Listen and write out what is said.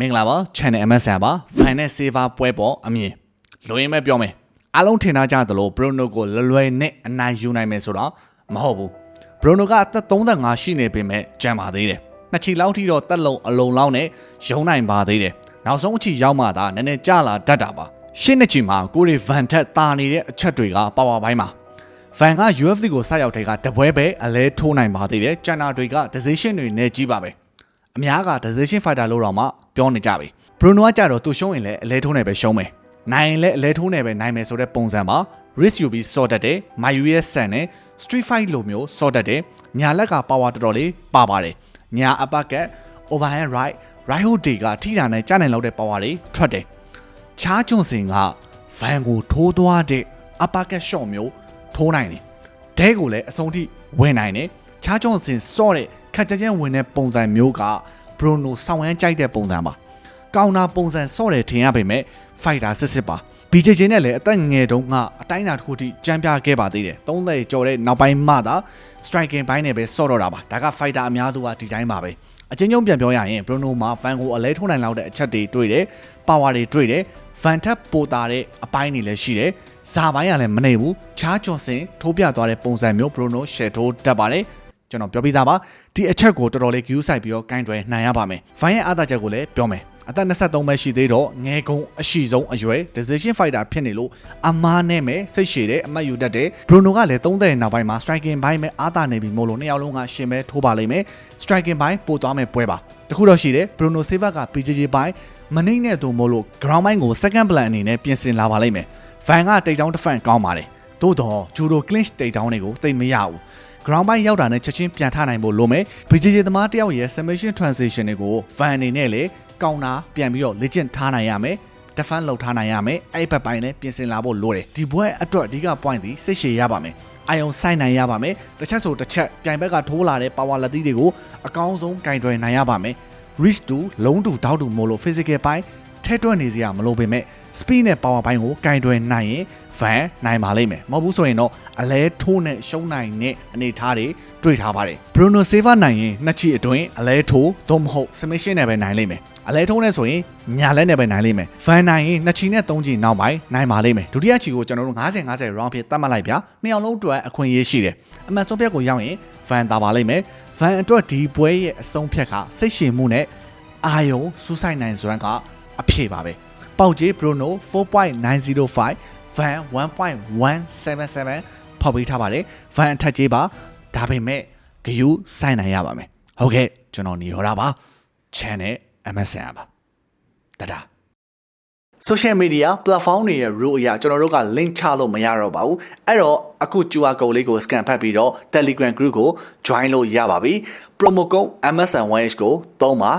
မင်္ဂလာပါ channel MSN ပါ fan နဲ့ saver ပွဲပေါ်အမြင်လိုရင်းမဲ့ပြောမယ်အားလုံးထင်ထားကြသလို Bruno ကိုလွယ်လွယ်နဲ့အနိုင်ယူနိုင်မယ်ဆိုတော့မဟုတ်ဘူး Bruno ကအသက်35ရှိနေပေမဲ့ကြံပါသေးတယ်နှစ်ချီလောက်ထိတော့တက်လုံအလုံးလောက်နဲ့ရုံနိုင်ပါသေးတယ်နောက်ဆုံးအချီရောက်မှသာနည်းနည်းကြလာတတ်တာပါရှင်းနှစ်ချီမှာကိုရီဗန်ထက်တာနေတဲ့အချက်တွေကပါဝါပိုင်းမှာဖန်က UFC ကိုစရောက်တဲ့ကတပွဲပဲအလဲထိုးနိုင်ပါသေးတယ်။ကျန်တာတွေက decision တွေနဲ့ကြီးပါပဲ။ အများက decision fighter လို့တော့မှပြောနေကြပြီ။ Bruno ကကြတော့သူရှုံးရင်လည်းအလဲထိုးနေပဲရှုံးမယ်။နိုင်ရင်လည်းအလဲထိုးနေပဲနိုင်မယ်ဆိုတဲ့ပုံစံမှာ risk ယူပြီးစော့တတ်တယ်။ Mayu ရဲ့ဆန်နဲ့ street fight လိုမျိုးစော့တတ်တယ်။ညာလက်က power တော်တော်လေးပါပါတယ်။ညာ uppercut overhand right right hook တွေကထိတာနဲ့ကြားနိုင်လောက်တဲ့ power တွေထွက်တယ်။ချားကျွန်းစင်ကဗန်ကိုထိုးသွားတဲ့အပါကက်ရှော့မျိုးထိုးနိုင်တယ်။ဒဲကိုလည်းအဆုံးထိဝင်နိုင်တယ်။ချားကျွန်းစင်စော့တဲ့ ခက်ကြကြဝင်တဲ့ပုံစံမျိုးကဘရိုနိုဆောင်းရမ်းကြိုက်တဲ့ပုံစံပါ။ကောင်နာပုံစံစော့တယ်ထင်ရပေမဲ့ဖိုက်တာစစ်စစ်ပါ။ BJJ နဲ့လည်းအသက်ငယ်တုန်းကအတိုင်းအတာတစ်ခုထိကြမ်းပြခဲ့ပါသေးတယ်။30ကျော်တဲ့နောက်ပိုင်းမှသာ striking ဘိုင်းနဲ့ပဲစော့တော့တာပါ။ဒါက fighter အများစုကဒီတိုင်းပါပဲ။အချင်းချင်းပြန်ပြောရရင် Bruno မှာ fan ကိုအလဲထိုးနိုင်လောက်တဲ့အချက်တွေတွေ့တယ်။ power တွေတွေ့တယ်။ fan ထက်ပိုတာတဲ့အပိုင်းတွေလည်းရှိတယ်။ဇာပိုင်းကလည်းမနေဘူး။ချားချွန်စင်ထိုးပြသွားတဲ့ပုံစံမျိုး Bruno share ထိုးတတ်ပါတယ်။ ကျွန်တော်ပြောပြသားပါဒီအချက်ကိုတော်တော်လေး view ဆိုင်ပြီးတော့ကင်တွယ်နိုင်ရပါမယ်။ fan ရဲ့အားသာချက်ကိုလည်းပြောမယ်။အသက်23ပဲရှိသေးတော့ငယ်ကုန်းအရှိဆုံးအရွယ် decision fighter ဖြစ်နေလို့အမားနဲ့မဲ့စိတ်ရှည်တဲ့အမှတ်ယူတတ်တယ်။ Bruno ကလည်း30နောက်ပိုင်းမှာ striking ဘိုင်းမဲ့အားသာနေပြီမို့လို့နှစ်ယောက်လုံးကရှင်ပဲထိုးပါလိမ့်မယ်။ striking ဘိုင်းပို့သွားမဲ့ပွဲပါ။တခုတော့ရှိတယ် Bruno Silva က PJJ ဘိုင်းမနှိမ့်နဲ့သူမို့လို့ ground ဘိုင်းကို second plan အနေနဲ့ပြင်ဆင်လာပါလိမ့်မယ်။ fan ကတိတ်တောင်းတစ်ဖန်ကောင်းပါတယ်။သို့တော့ judo clinch တိတ်တောင်းတွေကိုသိမရဘူး။ ground ဘိုင်းရောက်တာနဲ့ချက်ချင်းပြန်ထနိုင်ဖို့လိုမယ်။ BJJ သမားတယောက်ရဲ့ submission transition တွေကို fan အနေနဲ့လေကောင်းတာပြန်ပြီးတော့လေ့ကျင့်ထားနိုင်ရမယ်။ defend လုပ်ထားနိုင်ရမယ်။အဲ့ဘက်ပိုင်းလည်းပြင်ဆင်လာဖို့လိုတယ်။ဒီဘွဲအတွက်အဓိက point ဒီစိတ်ရှည်ရပါမယ်။အာယုံဆိုင်နိုင်ရပါမယ်။တစ်ချက်ဆိုတစ်ချက်ပြိုင်ဘက်ကထိုးလာတဲ့ power လက်သီးတွေကိုအကောင်းဆုံးကင်တွယ်နိုင်ရပါမယ်။ reach to လုံးတူတောက်တူမို့လို့ physical ပိုင်း ထဲတွက်နေစရာမလိုပေမဲ့ speed နဲ့ power ဘိုင်းကိုကင်တွယ်နိုင်ရင် van နိုင်ပါလိမ့်မယ်မဟုတ်ဘူးဆိုရင်တော့အလဲထိုးနဲ့ရှုံးနိုင်တဲ့အနေအထားတွေတွေ့ထားပါတယ် Bruno Silva နိုင်ရင်နှစ်ချီအတွင်းအလဲထိုးသို့မဟုတ် submission နဲ့ပဲနိုင်လိမ့်မယ်အလဲထုံးနဲ့ဆိုရင်ညာလက်နဲ့ပဲနိုင်လိမ့်မယ်။ဗန်နိုင်ရင်နှစ်ချီနဲ့သုံးချီနောက်ပိုင်းနိုင်ပါလိမ့်မယ်။ဒုတိယချီကိုကျွန်တော်တို့50 50 round ဖြစ်သတ်မှတ်လိုက်ဗျာ။နှစ်ယောက်လုံးအတွက်အခွင့်အရေးရှိတယ်။အမှန်ဆုံးဖြတ်ကိုရောက်ရင်ဗန်တာပါလိမ့်မယ်။ဗန်အတွက်ဒီပွဲရဲ့အဆုံးဖြတ်ကစိတ်ရှည်မှုနဲ့အာယုံစူးစိုက်နိုင်စွမ်းက အဖြေပါပဲ။ပေါက်ကြီး Bruno 4.905 Van 1.177ဖောက်ပေးထားပါတယ်။ Van အထက်ကြီးပါဒါပေမဲ့ဂယူးဆိုင်နိုင်ရပါမယ်။ဟုတ်ကဲ့ကျွန်တော်နေရောတာပါ။ channel MSN ပါတဒါ social media platform တွေရဲ့ rule အရကျွန်တော်တို့က link ချလို့မရတော့ပါဘူးအဲ့တော့အခု QR code လေးကို scan ဖတ်ပြီးတော့ Telegram group ကို join လို့ရပါပြီ promo code MSN1H ကိုသုံးပါ